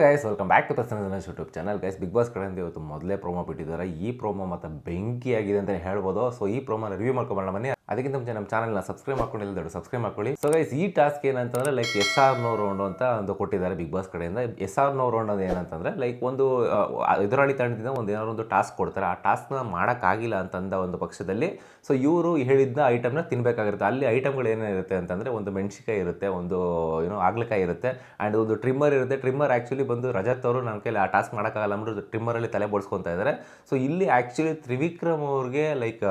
Guys welcome back to ತಸನಸ್ YouTube channel guys Bigg Boss ಕಡೆಯಿಂದ ಇವತ್ತು ಮೊದಲೇ ಪ್ರೋಮೋ ಬಿಟ್ಟಿದ್ದಾರೆ. ಈ ಪ್ರೋಮೋ ಮತ್ತೆ ಬೆಂಕಿ ಆಗಿದೆ ಅಂತ ಹೇಳ್ಬೋದು. ಸೊ ಈ ಪ್ರೋಮೋನ ರಿವ್ಯೂ ಮಾಡ್ಕೊಂಬರೋಣ ಬನ್ನಿ. ಅದಕ್ಕಿಂತ ಮುಂಚೆ ನಮ್ಮ ಚಾನಲ್ನ ಸಬ್ಸ್ಕ್ರೈಬ್ ಮಾಡ್ಕೊಂಡಿಲ್ಲ ದೊಡ್ಡ ಸಬ್ಸ್ಕ್ರೈಬ್ ಮಾಡ್ಕೊಳ್ಳಿ. ಸೊ ಗೈಸ್ ಈ ಟಾಸ್ಕ್ ಏನಂತಂದ್ರೆ like yes or no round ಅಂತ ಒಂದು ಕೊಟ್ಟಿದ್ದಾರೆ ಬಿಗ್ ಬಾಸ್ ಕಡೆಯಿಂದ. ಎಸ್ ಆರ್ ನೋ ರೌಂಡ್ ಅದು ಏನಂತಂದ್ರೆ ಲೈಕ್ ಒಂದು ಎದುರಾಳಿ ತಂಡದಿಂದ ಒಂದು ಏನಾದ್ರು ಒಂದು ಟಾಸ್ಕ್ ಕೊಡ್ತಾರೆ. ಆ ಟಾಸ್ಕ್ನ ಮಾಡೋಕ್ಕಾಗಿಲ್ಲ ಅಂತಂದ ಒಂದು ಪಕ್ಷದಲ್ಲಿ. ಸೊ ಇವರು ಹೇಳಿದ್ದ ಐಟಮ್ನ ತಿನ್ಬೇಕಾಗಿರುತ್ತೆ. ಅಲ್ಲಿ ಐಟಮ್ಗಳು ಏನೇನಿರುತ್ತೆ ಅಂತಂದ್ರೆ ಒಂದು ಮೆಣಸಿಕಾಯಿ ಇರುತ್ತೆ, ಒಂದು ಏನೋ ಆಗ್ಲಕಾಯಿ ಇರುತ್ತೆ ಆ್ಯಂಡ್ ಒಂದು ಟ್ರಿಮ್ಮರ್ ಇರುತ್ತೆ. ಟ್ರಿಮ್ಮರ್ ಆ್ಯಕ್ಚುಲಿ ಬಂದು ರಜತ್ ಅವರು ನನ್ನ ಕೈಲಿ ಆ ಟಾಸ್ಕ್ ಮಾಡೋಕ್ಕಾಗಲ್ಲ ಟ್ರಿಮ್ಮರ್ ಟ್ರಿಮ್ಮರಲ್ಲಿ ತಲೆ ಬೋಡ್ಸ್ಕೊತಾ ಇದ್ದಾರೆ ಸೊ ಇಲ್ಲಿ ಆ್ಯಕ್ಚುಲಿ ತ್ರಿವಿಕ್ರಮ್ ಅವ್ರಿಗೆ ಲೈಕ್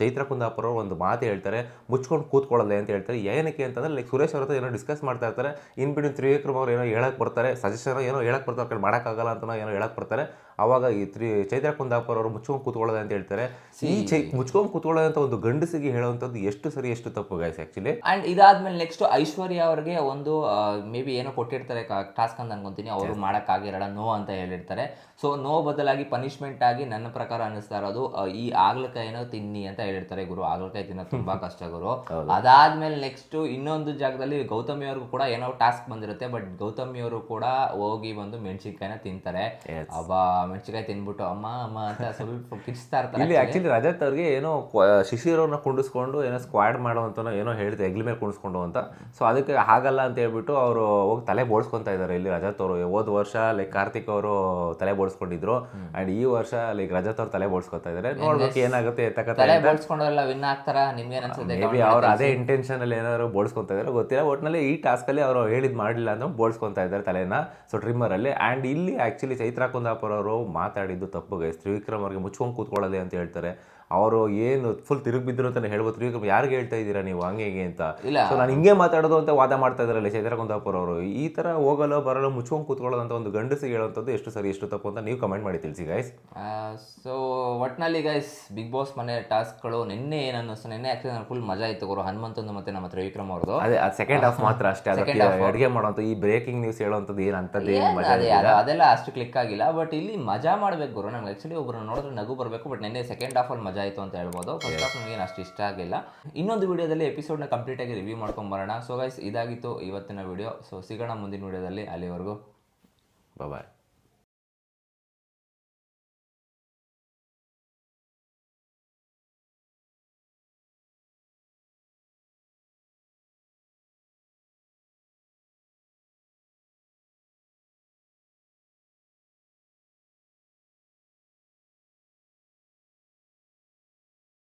ಚೈತ್ರ ಕುಂದಾಪುರ ಒಂದು ಮಾತು ಹೇಳ್ತಾರೆ ಮುಚ್ಕೊಂಡು ಕೂತ್ಕೊಳ್ಳಲ್ಲ ಅಂತ ಹೇಳ್ತಾರೆ. ಏನಕ್ಕೆ ಅಂತಂದ್ರೆ ಲೈಕ್ ಸುರೇಶ್ ಅವ್ರ ಹತ್ರ ಏನೋ ಡಿಸ್ಕಸ್ ಮಾಡ್ತಾ ಇರ್ತಾರೆ. ಇನ್ ಬಿಟ್ವೀನ್ ತ್ರಿವಿಕ್ರಮ್ ಅವ್ರು ಏನೋ ಹೇಳಕ್ಕೆ ಬರ್ತಾರೆ ಸಜೆಷನ್ ಏನೋ ಹೇಳಕ್ ಬರ್ತಾರೆ ಕಡೆ ಮಾಡೋಕ್ಕಾಗಲ್ಲ ಅಂತ ಏನೋ ಹೇಳಕ್ ಬರ್ತಾರೆ. ಆವಾಗ ಈ ತ್ರಿ ಚೈತ್ರ ಕುಂದಾಪುರ ಅವರು ಮುಚ್ಕೊಂಡು ಕೂತ್ಕೊಳ್ಳೋದು ಅಂತ ಹೇಳ್ತಾರೆ. ಈ ಚೈ ಮುಚ್ಕೊಂಡು ಕೂತ್ಕೊಳ್ಳೋದಂತ ಒಂದು ಗಂಡಸಿಗೆ ಹೇಳುವಂಥದ್ದು ಎಷ್ಟು ಸರಿ ಎಷ್ಟು ತಪ್ಪು ಗೈಸ್ ಆ್ಯಕ್ಚುಲಿ ಆ್ಯಂಡ್ ಇದಾದ್ಮೇಲೆ ನೆಕ್ಸ್ಟ್ ಐಶ್ವರ್ಯ ಅವ್ರಿಗೆ ಒಂದು ಮೇ ಬಿ ಏನೋ ಕೊಟ್ಟಿರ್ತಾರೆ ಟಾಸ್ಕ್ ಅಂತ ಅನ್ಕೊಂತೀನಿ. ಅವರು ಮಾಡೋಕ್ಕಾಗಿರಲ್ಲ ನೋ ಅಂತ ಹೇಳಿರ್ತಾರೆ. ಸೊ ನೋ ಬದಲಾಗಿ ಪನಿಷ್ಮೆಂಟ್ ಆಗಿ ನನ್ನ ಪ್ರಕಾರ ಅನ್ನಿಸ್ತಾ ಇರೋದು ಈ ಆಗ್ಲಕಾಯಿನ ತಿನ್ನಿ ಅಂತ ಹೇಳಿರ್ತಾರೆ ಗುರು. ಆಗ್ಲಕಾಯಿ ತಿನ್ನೋದು ತುಂಬಾ ಕಷ್ಟ ಗುರು ಅದಾದ್ಮೇಲೆ ನೆಕ್ಸ್ಟ್ ಇನ್ನೊಂದು ಜಾಗದಲ್ಲಿ ಗೌತಮಿ ಅವ್ರಿಗೂ ಕೂಡ ಏನೋ ಟಾಸ್ಕ್ ಬಂದಿರುತ್ತೆ ಬಟ್ ಗೌತಮಿ ಅವರು ಕೂಡ ಹೋಗಿ ಬಂದು ಮೆಣಸಿನ್ಕಾಯಿನ ತಿಂತಾರೆ. ಅಬ್ಬ ಮೆಣಸಿನ್ಕಾಯಿ ತಿನ್ಬಿಟ್ಟು ಅಮ್ಮ ಅಮ್ಮ ಅಂತ ಸ್ವಲ್ಪ ಕಿರ್ಚ್ತಾ ಇರ್ತಾರೆ ಇಲ್ಲಿ ಆಕ್ಚುಲಿ ರಜತ್ ಅವ್ರಿಗೆ ಏನೋ ಶಿಶಿರ್ ಅವ್ರನ್ನ ಕುಂಡಿಸ್ಕೊಂಡು ಏನೋ ಸ್ಕ್ವಾಡ್ ಮಾಡುವಂತ ಏನೋ ಹೇಳಿದೆ ಎಗ್ಲಿ ಮೇಲೆ ಕುಣಿಸ್ಕೊಂಡು ಅಂತ. ಸೊ ಅದಕ್ಕೆ ಹಾಗಲ್ಲ ಅಂತ ಹೇಳ್ಬಿಟ್ಟು ಅವರು ಹೋಗಿ ತಲೆ ಬೋಡ್ಸ್ಕೊತಾ ಇದ್ದಾರೆ ಇಲ್ಲಿ ರಜತ್ ಅವರು. ಹೋದ ವರ್ಷ ಲೈಕ್ ಕಾರ್ತಿಕ್ ಅವರು ತಲೆ ಬೋಡ್ಸ್ಕೊಂಡಿದ್ರು ಅಂಡ್ ಈ ವರ್ಷ ಲೈಕ್ ರಜತ್ ಅವ್ರು ತಲೆ ಬೋಡ್ಸ್ಕೊತಾ ಇದ್ದಾರೆ. ನೋಡ್ಬೇಕು ಏನಾಗುತ್ತೆ ತಲೆ ಬೋಳ್ಸ್ಕೊಂಡವರೆಲ್ಲ ವಿನ್ ಆಗ್ತಾರ ನಿಮ್ಗೆ ಅನ್ಸುತ್ತೆ ಮೇ ಬಿ ಅವ್ರು ಅದೇ ಇಂಟೆನ್ಷನ್ ಅಲ್ಲಿ ಏನಾದ್ರು ಬೋಳ್ಸ್ಕೊಂತ ಇದಾರೆ. ಗೊತ್ತಿಲ್ಲ ಒಟ್ನಲ್ಲಿ ಈ ಟಾಸ್ಕ್ ಅಲ್ಲಿ ಅವರು ಹೇಳಿದ್ ಮಾಡಿಲ್ಲ ಅಂತ ಬೋಳ್ಸ್ಕೊತಾ ಇದ್ದಾರೆ ತಲೆನ. ಸೊ ಟ್ರಿಮ್ಮರ್ ಅಲ್ಲಿ. ಅಂಡ್ ಇಲ್ಲಿ ಆಕ್ಚುಲಿ ಚೈತ್ರಾ ಕುಂದಾಪುರ ಅವರು ಮಾತಾಡಿದ್ದು ತಪ್ಪು ಗೈಸ್ ತ್ರಿವಿಕ್ರಮ್ ಅವ್ರಿಗೆ ಮುಚ್ಕೊಂಡು ಕೂತ್ಕೊಳ್ಳೋದೆ ಅಂತ ಹೇಳ್ತಾರೆ. ಅವರು ಏನು ಫುಲ್ ತಿರುಗಿ ಬಿದ್ದರು ಅಂತ ಹೇಳ್ಬೋದು. ತಿರುಗಿ ಯಾರಿಗೆ ಹೇಳ್ತಾ ಇದ್ದೀರಾ ನೀವು ಹಂಗೆ ಹೇಗೆ ಅಂತ? ಇಲ್ಲ. ಸೊ ನಾನು ಹಿಂಗೆ ಮಾತಾಡೋದು ಅಂತ ವಾದ ಮಾಡ್ತಾ ಇದ್ದಾರಲ್ಲ ಚೈತ್ರ ಕುಂದಾಪುರ ಅವರು. ಈ ಥರ ಹೋಗಲ್ಲ ಬರಲ್ಲ ಮುಚ್ಕೊಂಡು ಕೂತ್ಕೊಳ್ಳೋದಂತ ಒಂದು ಗಂಡಸಿಗೆ ಹೇಳುವಂಥದ್ದು ಎಷ್ಟು ಸರಿ ಎಷ್ಟು ತಪ್ಪು ಅಂತ ನೀವು ಕಮೆಂಟ್ ಮಾಡಿ ತಿಳಿಸಿ ಗೈಸ್ ಸೊ ಒಟ್ನಲ್ಲಿ ಗೈಸ್ ಬಿಗ್ ಬಾಸ್ ಮನೆ ಟಾಸ್ಕ್ಗಳು ನಿನ್ನೆ ಏನು ಅನ್ನಿಸ್ತು ನಿನ್ನೆ ಆಕ್ಚುಲಿ ನಾನು ಫುಲ್ ಮಜಾ ಇತ್ತು ಗುರು. ಹನುಮಂತಂದು ಮತ್ತೆ ನಮ್ಮ ತ್ರಿವಿಕ್ರಮ್ ಅವ್ರದ್ದು. ಅದೇ ಅದು ಸೆಕೆಂಡ್ ಹಾಫ್ ಮಾತ್ರ ಅಷ್ಟೇ. ಅದಕ್ಕೆ ಅಡುಗೆ ಮಾಡೋಂಥ ಈ ಬ್ರೇಕಿಂಗ್ ನ್ಯೂಸ್ ಹೇಳೋಂಥದ್ದು ಏನು ಮಜಾ ಅದೆಲ್ಲ ಅಷ್ಟು ಕ್ಲಿಕ್ ಆಗಿಲ್ಲ. ಬಟ್ ಇಲ್ಲಿ ಮಜಾ ಮಾಡ್ಬೇಕು ಗುರು. ನಮ್ಗೆ ಆಕ್ಚುಲಿ ಒಬ್ರು ನೋಡಿದ್ರೆ ನಗು ಬರಬೇಕು. ಬಟ್ ನಿನ್ನೆ ಸೆಕೆಂಡ್ ಹಾಫಲ್ಲಿ ಅಲ್ಲಿ ಮಜಾ ಆಯಿತು ಅಂತ ಹೇಳ್ಬೋದು. ಫಸ್ಟ್ ಆಫ್ ನಮಗೆ ಅಷ್ಟು ಇಷ್ಟ ಆಗಿಲ್ಲ. ಇನ್ನೊಂದು ವಿಡಿಯೋದಲ್ಲಿ ಎಪಿಸೋಡ್ನ ಕಂಪ್ಲೀಟ್ ಆಗಿ ರಿವ್ಯೂ ಮಾಡ್ಕೊಂಡು ಬರೋಣ. ಸೊ ಗೈಸ್ ಇದಾಗಿತ್ತು ಇವತ್ತಿನ ವಿಡಿಯೋ ಸೊ ಸಿಗೋಣ ಮುಂದಿನ ವಿಡಿಯೋದಲ್ಲಿ ಅಲ್ಲಿವರೆಗೂ. ಬಾಯ್